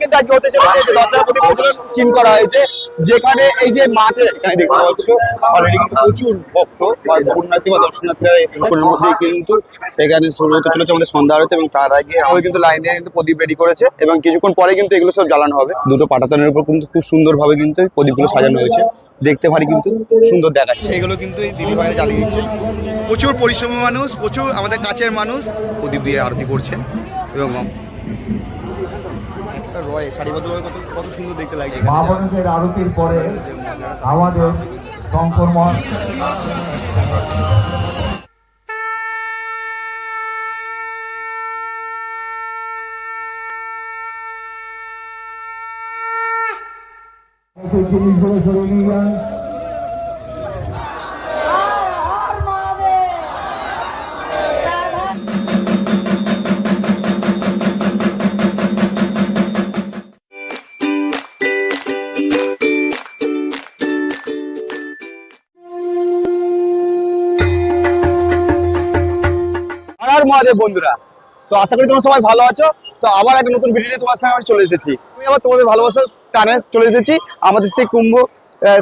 কিন্তু আজকে হতে চলেছে যে দশ হাজার প্রদীপ প্রচলন চিন করা হয়েছে যেখানে এই যে মাঠে এখানে দেখতে পাচ্ছ অলরেডি কিন্তু প্রচুর ভক্ত বা পুণ্যার্থী বা দর্শনার্থীরা এসেছে। কিন্তু এখানে শুরু হতে চলেছে আমাদের সন্ধ্যা আরতি এবং তার আগে আমি কিন্তু লাইন দিয়ে কিন্তু প্রদীপ রেডি করেছে এবং কিছুক্ষণ পরে কিন্তু এগুলো সব জ্বালানো হবে। দুটো পাটাতনের উপর কিন্তু খুব সুন্দরভাবে কিন্তু এই প্রদীপগুলো সাজানো হয়েছে। দেখতে ভারী কিন্তু সুন্দর দেখাচ্ছে। এগুলো কিন্তু এই দিদি ভাইরা জ্বালিয়ে দিচ্ছে। প্রচুর পরিশ্রমী মানুষ প্রচুর আমাদের কাছের মানুষ প্রদীপ দিয়ে আরতি করছে এবং রয়ে সারিবদ্ধভাবে কত কত সুন্দর দেখতে লাগছে মা বোনদের আরতির পরে আমাদের শঙ্কর জিনিসগুলো সরিয়ে নিয়ে যান আর মহাদেব বন্ধুরা। তো আশা করি তোমরা সবাই ভালো আছো। তো আবার একটা নতুন ভিডিও তোমার সঙ্গে আমি চলে এসেছি। আমি আবার তোমাদের ভালোবাসার টানে চলে এসেছি। আমাদের সেই কুম্ভ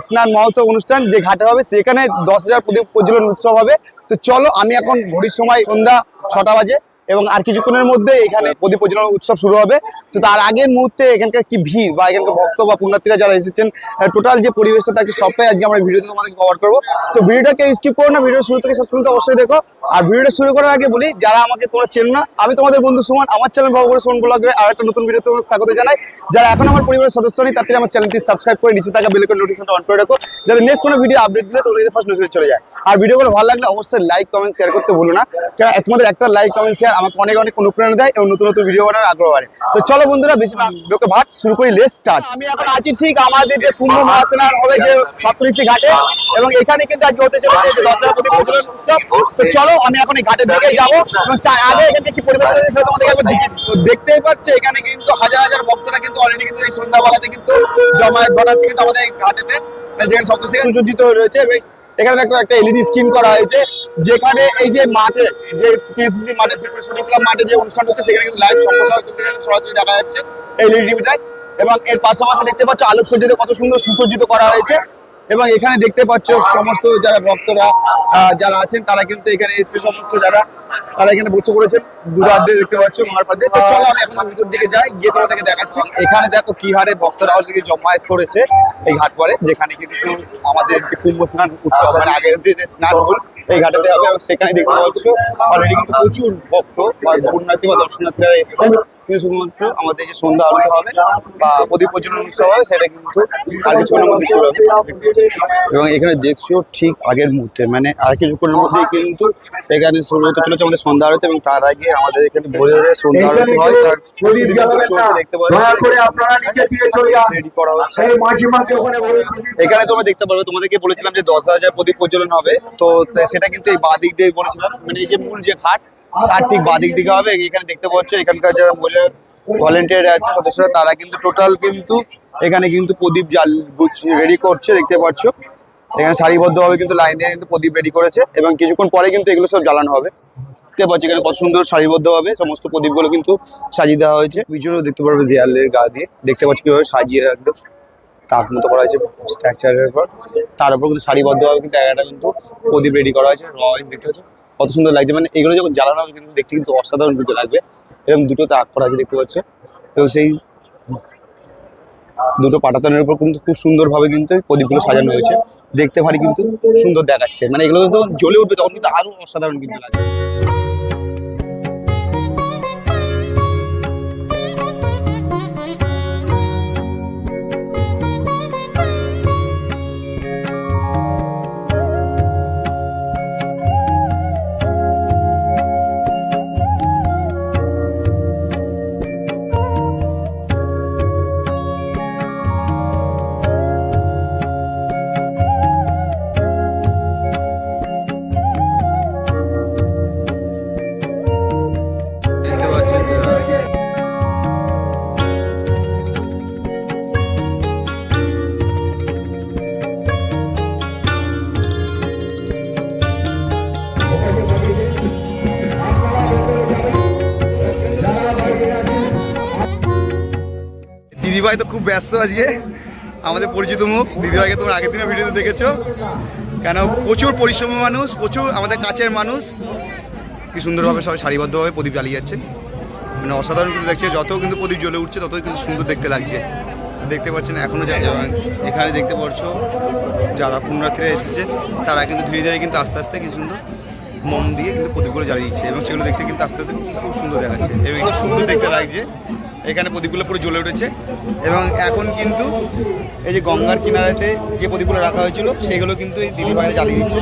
স্নান মহোৎসব অনুষ্ঠান যে ঘাটে হবে, সেখানে দশ হাজার প্রজ্বলন উৎসব হবে। তো চলো, আমি এখন ঘড়ির সময় সন্ধ্যা ছটা বাজে। এবং আর কিছুক্ষণের মধ্যে এখানে প্রদীপ প্রজ্বলন উৎসব শুরু হবে। তো তার আগের মুহূর্তে এখানকার কি ভিড় বা এখানকার ভক্ত বা পুণ্যার্থীরা যারা এসেছেন টোটাল যে পরিবেশটা থাকছে সবটাই আজকে আমরা ভিডিওতে তোমাদের কভার করব। তো ভিডিওটাকে স্কিপ করো না ভিডিও শুরু থেকে শেষ পর্যন্ত অবশ্যই দেখো। আর ভিডিওটা শুরু করার আগে বলি, যারা আমাকে তোমরা চেনো না, আমি তোমাদের বন্ধু সুমন, আমার চ্যানেল বাবু করে সুমন ব্লগে আর একটা নতুন ভিডিও তোমার স্বাগত জানাই। যারা এখন আমার পরিবারের সদস্য নেই তাদের আমার চ্যানেলটি সাবস্ক্রাইব করে নিচে থাকা বেল আইকন নোটিফিকেশনটা অন করে রাখো। যাতে নেক্সট কোনো ভিডিও আপডেট দিলে তোমাদের ফার্স্ট নোটিফিকেশন চলে যায়। আর ভিডিওগুলো ভালো লাগলে অবশ্যই লাইক কমেন্ট শেয়ার করতে ভুলো না। কারণ তোমাদের একটা লাইক কমেন্ট শেয়ার আমাকে অনেক অনেক অনুপ্রেরণা দেয় এবং নতুন নতুন ভিডিও বানানোর আগ্রহ বাড়ে। তো চলো বন্ধুরা বেশি বেকে ভাট শুরু করি লেস স্টার্ট আমি এখন আছি ঠিক আমাদের যে কুম্ভ মহাস্নান হবে যে সপ্তঋষি ঘাটে এবং এখানে কিন্তু আজকে হতে চলেছে যে দশ হাজার প্রদীপ প্রজ্বলন উৎসব। তো চলো আমি এখন এই ঘাটের দিকে যাব এবং তার আগে এখানে কি পরিবেশ চলছে সেটা তোমাদেরকে একবার দেখতেই পাচ্ছ এখানে কিন্তু হাজার হাজার ভক্তরা কিন্তু অলরেডি কিন্তু এই সন্ধ্যাবেলাতে কিন্তু জমায়েত ঘটাচ্ছে কিন্তু আমাদের এই ঘাটেতে যেখানে সপ্তষি সুসজ্জিত রয়েছে এবং এখানে দেখো একটা এলইডি স্ক্রিন করা হয়েছে, যেখানে এই যে মাঠে, যে টিএসসি মাঠে স্পোর্টিং ক্লাব মাঠে যে অনুষ্ঠান হচ্ছে, সেখানে কিন্তু লাইভ সম্প্রচার করতে গেলে সরাসরি দেখা যাচ্ছে এলইডি টিভিটায়। এবং এর পাশাপাশি দেখতে পাচ্ছ আলোকসজ্জিত কত সুন্দর সুসজ্জিত করা হয়েছে। এবং এখানে দেখতে পাচ্ছ সমস্ত যারা ভক্তরা যারা আছেন, তারা কিন্তু এখানে এসে সমস্ত যারা তারা এখানে বসে পড়েছে। দুরাত দিয়ে দেখতে পাচ্ছ মারপাত দিয়ে তো চলো আমি এখন ভিতর দিকে যাই, গিয়ে তোমাদেরকে দেখাচ্ছি। এখানে দেখো কি হারে ভক্তরা অলরেডি জমায়েত করেছে এই ঘাট পরে, যেখানে কিন্তু আমাদের যে কুম্ভ স্নান উৎসব মানে আগের যে স্নান হল, এই ঘাটেতে হবে। এবং সেখানে দেখতে পাচ্ছ অলরেডি কিন্তু প্রচুর ভক্ত বা পুণ্যার্থী বা দর্শনার্থীরা এসেছেন কিন্তু শুধুমাত্র আমাদের যে সন্ধ্যা আরতি হবে বা প্রদীপ প্রজ্বলন উৎসব হবে সেটা কিন্তু আর কিছুক্ষণের মধ্যে শুরু হবে। এবং এখানে দেখছ ঠিক আগের মুহূর্তে মানে আর কিছুক্ষণের মধ্যেই কিন্তু এখানে শুরু হতে চলেছে আমাদের সন্ধ্যা আরতি এবং তার আগে আমাদের এখানে ভোরে সন্ধ্যা আরতি হয়। তার প্রদীপ জ্বালাবেন না। দেখতে দয়া করে আপনারা নিচে দিকে চলে যান। রেডি করা হচ্ছে। এই মাসিমাকে ওখানে এখানে তোমরা দেখতে পারবে তোমাদেরকে বলেছিলাম যে দশ হাজার প্রদীপ প্রজ্বলন হবে। তো সেটা কিন্তু এই বাঁ দিক দিয়ে বলেছিলাম মানে এই যে মূল যে ঘাট তার ঠিক বাঁ দিক হবে, এখানে দেখতে পাচ্ছ, এখানকার যারা মহিলা ভলেন্টিয়ার আছে, সদস্যরা, তারা কিন্তু টোটাল কিন্তু এখানে কিন্তু প্রদীপ জাল রেডি করছে, দেখতে পাচ্ছ। এখানে সারিবদ্ধভাবে কিন্তু লাইন দিয়ে কিন্তু প্রদীপ রেডি করেছে এবং কিছুক্ষণ পরে কিন্তু এগুলো সব জ্বালানো হবে। দেখতে পাচ্ছি, এখানে কত সুন্দর সারিবদ্ধভাবে সমস্ত প্রদীপগুলো কিন্তু সাজিয়ে দেওয়া হয়েছে। পিছনেও দেখতে পারবে দেয়ালের গা দিয়ে, দেখতে পাচ্ছি কীভাবে সাজিয়ে একদম তাক মতো করা হয়েছে স্ট্রাকচারের পর তার উপর কিন্তু সারিবদ্ধভাবে কিন্তু একটা কিন্তু প্রদীপ রেডি করা হয়েছে রয়েস দেখতে পাচ্ছ। কত সুন্দর লাগছে। মানে এগুলো যখন জ্বালানো হবে, কিন্তু দেখতে কিন্তু অসাধারণ কিন্তু লাগবে। এরকম দুটো তাক করা আছে দেখতে পাচ্ছ। এবং সেই দুটো পাটাতনের উপর কিন্তু খুব সুন্দরভাবে কিন্তু প্রদীপগুলো সাজানো হয়েছে। দেখতে ভারী কিন্তু সুন্দর দেখাচ্ছে। মানে এগুলো তো জ্বলে উঠবে, তখন কিন্তু আরও অসাধারণ কিন্তু লাগবে। দিদিভাই তো খুব ব্যস্ত আজকে। আমাদের পরিচিত মুখ। দিদিভাইকে তোমরা আগের দিনের ভিডিওতে দেখেছ। কেন? প্রচুর পরিশ্রমী মানুষ, প্রচুর আমাদের কাছের মানুষ। কি সুন্দরভাবে সবাই সারিবদ্ধভাবে প্রদীপ জ্বালিয়ে যাচ্ছেন মানে অসাধারণ কিন্তু দেখছে, যত কিন্তু প্রদীপ জ্বলে উঠছে, ততই কিন্তু সুন্দর দেখতে লাগছে। দেখতে পাচ্ছেন এখনও যা এখানে দেখতে পাচ্ছ যারা পুনরাত্রে এসেছে, তারা কিন্তু ধীরে ধীরে কিন্তু আস্তে আস্তে কি সুন্দর মোম দিয়ে কিন্তু প্রদীপগুলো জ্বালিয়ে দিচ্ছে এবং সেগুলো দেখতে কিন্তু আস্তে আস্তে খুব সুন্দর দেখাচ্ছে। এবং সুন্দর দেখতে লাগছে। এখানে প্রদীপগুলো পুরো জ্বলে উঠেছে। এবং এখন কিন্তু এই যে গঙ্গার কিনারাতে যে প্রদীপগুলো রাখা হয়েছিল, সেগুলো কিন্তু এই দিদি বাইরে জ্বালিয়ে দিচ্ছে।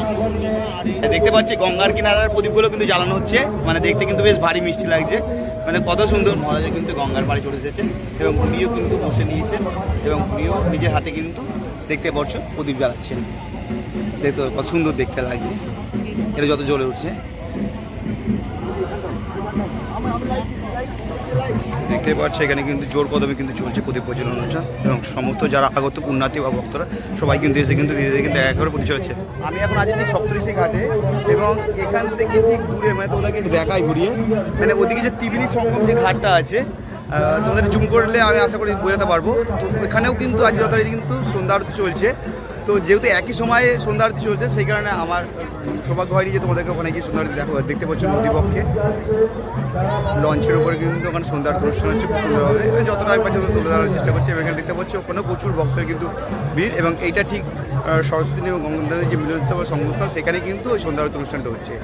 দেখতে পাচ্ছি গঙ্গার কিনারার প্রদীপগুলো কিন্তু জ্বালানো হচ্ছে। মানে দেখতে কিন্তু বেশ ভারী মিষ্টি লাগছে। মানে কত সুন্দর। মহারাজা কিন্তু গঙ্গার পাড়ে চলে এসেছেন এবং উনিও কিন্তু বসে নিয়েছেন এবং উনিও নিজের হাতে কিন্তু দেখতে পাচ্ছ প্রদীপ জ্বালাচ্ছেন। দেখতে কত সুন্দর দেখতে লাগছে। এটা যত জ্বলে উঠছে। দেখতে পাচ্ছি, এখানে কিন্তু জোর কদমে কিন্তু চলছে প্রদীপ প্রজ্বলন অনুষ্ঠান। এবং সমস্ত যারা আগত পুণ্যার্থী বা ভক্তরা, সবাই কিন্তু এসে কিন্তু ধীরে ধীরে কিন্তু একেবারে প্রতি চলেছে আমি এখন আছি ঠিক সপ্তরিশি ঘাটে এবং এখান থেকে ঠিক দূরে মানে তোমাদেরকে দেখাই ঘুরিয়ে। মানে ওদিকে যে ত্রিবেণী সঙ্গম যে ঘাটটা আছে তোমাদের জুম করলে আমি আশা করি বোঝাতে পারব। তো এখানেও কিন্তু আজ যথারীতি কিন্তু সন্ধ্যা আরতি চলছে। তো যেহেতু একই সময়ে সন্ধ্যা আরতি চলছে, সেই কারণে আমার সৌভাগ্য হয়নি যে তোমাদেরকে ওখানে গিয়ে সন্ধ্যা আরতি দেখো। দেখতে পাচ্ছ নদীপক্ষে লঞ্চের উপরে কিন্তু ওখানে সন্ধ্যার অনুষ্ঠান হচ্ছে, খুব সুন্দরভাবে। যতটা আমি পাচ্ছি তুলে ধরার চেষ্টা করছি এবং এখানে দেখতে পাচ্ছি ওখানেও প্রচুর ভক্তের কিন্তু ভিড় এবং এইটা ঠিক সরস্বতী এবং গঙ্গানদের যে মিলনস্থল বা সংস্থল, সেখানে কিন্তু ওই সন্ধ্যা আরতি অনুষ্ঠানটা হচ্ছে।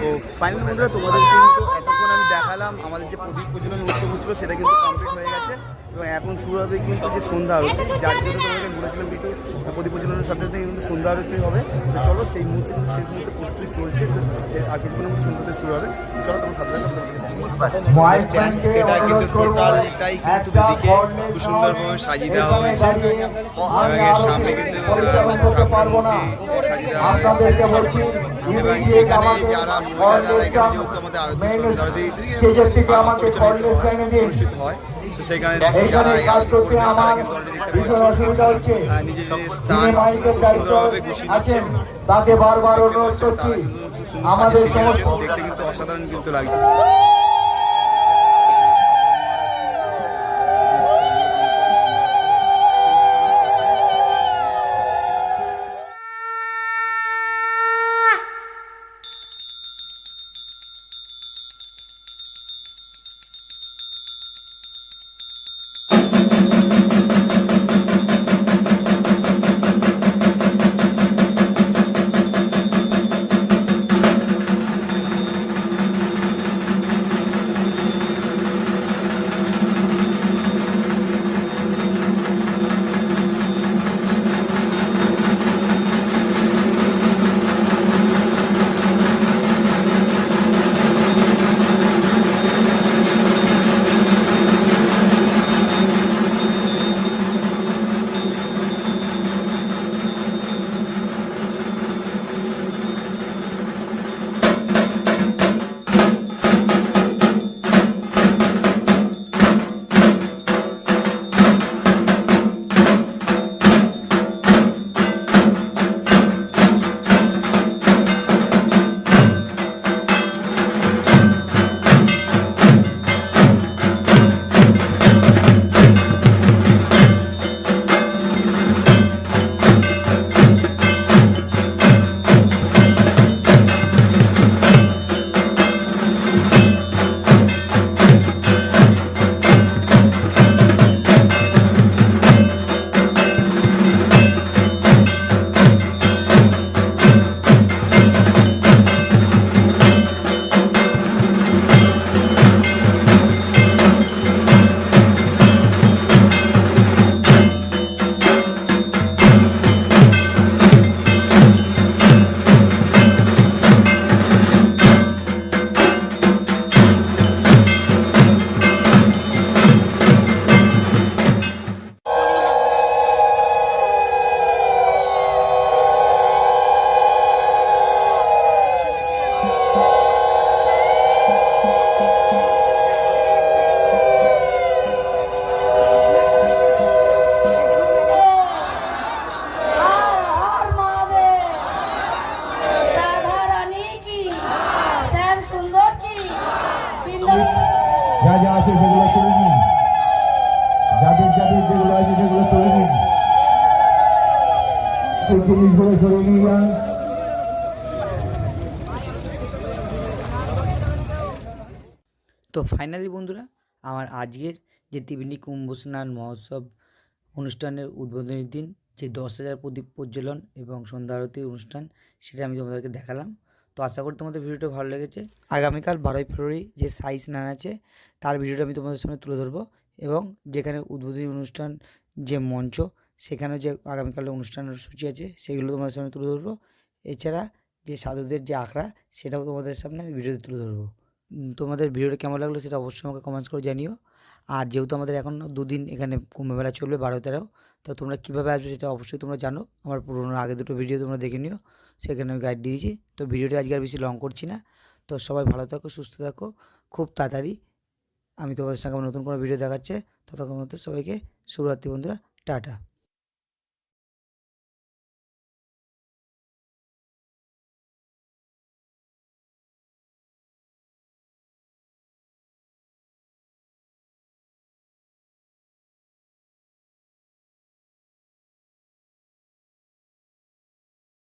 তো ফাইনাল বন্ধুরা, তোমাদের কিন্তু এতক্ষণ আমি দেখালাম আমাদের যে প্রদীপ প্রজ্বলন উৎসব হচ্ছিল সেটা কিন্তু কমপ্লিট হয়ে গেছে। এবং এখন শুরু হবে কিন্তু যে সন্ধ্যা আরতি। যার জন্য তোমাদের বলেছিলাম কিন্তু প্রদীপ প্রজ্বলনের সাথে সাথে কিন্তু সন্ধ্যা আরতি হবে। তো চলো সেই মুহূর্তে কিন্তু শেষ মুহূর্তে প্রস্তুতি চলছে। আর কিছুক্ষণের মধ্যে সন্ধ্যা আরতি শুরু হবে। চলো তোমার সাথে হোয়াইট স্ট্যান্ড ব্যাংকে সেটা কিন্তু অনুরোধ করব, টোটালটাই কিন্তু দিকে খুব সুন্দরভাবে সাজিয়ে দেওয়া হয়েছে। এবং সামনে কিন্তু পরিবেশন করতে পারব না। সাজিয়ে দেওয়া হয়েছে। এবং এখানে যারা মহিলা যারা এখানে যেহেতু আমাদের আরতি আরতি স্টেজের থেকে আমাকে দিন। তো সেখানে যারা তারা কিন্তু অলরেডি দেখতে নিজের স্থান সুন্দরভাবে গুছিয়ে আছেন। তাকে বারবার অনুরোধ তারা করছি। কিন্তু সুন্দর আমাদের সাজিয়ে সমস্ত দেখতে কিন্তু অসাধারণ কিন্তু লাগছে। উচিত যা যা আছে সেগুলো তুলে নিন। যাদের যাদের যেগুলো আছে সেগুলো তুলে নিন। সেই জিনিসগুলো নিয়ে তো ফাইনালি বন্ধুরা, আমার আজকের যে ত্রিবেণী কুম্ভ স্নান মহোৎসব অনুষ্ঠানের উদ্বোধনের দিন, যে দশ হাজার প্রদীপ প্রজ্বলন এবং সন্ধ্যা আরতি অনুষ্ঠান, সেটা আমি তোমাদেরকে দেখালাম। তো আশা করি তোমাদের ভিডিওটা ভালো লেগেছে। আগামীকাল বারোই ফেব্রুয়ারি যে সাইজ স্নান আছে, তার ভিডিওটা আমি তোমাদের সামনে তুলে ধরবো এবং যেখানে উদ্বোধনী অনুষ্ঠান যে মঞ্চ সেখানে যে আগামীকালের অনুষ্ঠানের সূচি আছে, সেগুলো তোমাদের সামনে তুলে ধরবো। এছাড়া যে সাধুদের যে আঁকড়া সেটাও তোমাদের সামনে আমি ভিডিওতে তুলে ধরবো। তোমাদের ভিডিওটা কেমন লাগল সেটা অবশ্যই আমাকে কমেন্টস করে জানিও। আর যেহেতু আমাদের এখন দুদিন এখানে কুম্ভমেলা চলবে, বারো তেরো, তো তোমরা কীভাবে আসবে সেটা অবশ্যই তোমরা জানো। আমার পুরোনো আগে দুটো ভিডিও তোমরা দেখে নিও, সেখানে আমি গাইড দিয়েছি। তো ভিডিওটা আজকে আর বেশি লং করছি না। তো সবাই ভালো থাকো, সুস্থ থাকো, খুব তাড়াতাড়ি আমি তোমাদের সঙ্গে নতুন কোনো ভিডিও দেখাচ্ছে। ততক্ষণ মধ্যে সবাইকে শুভরাত্রি বন্ধুরা, টাটা।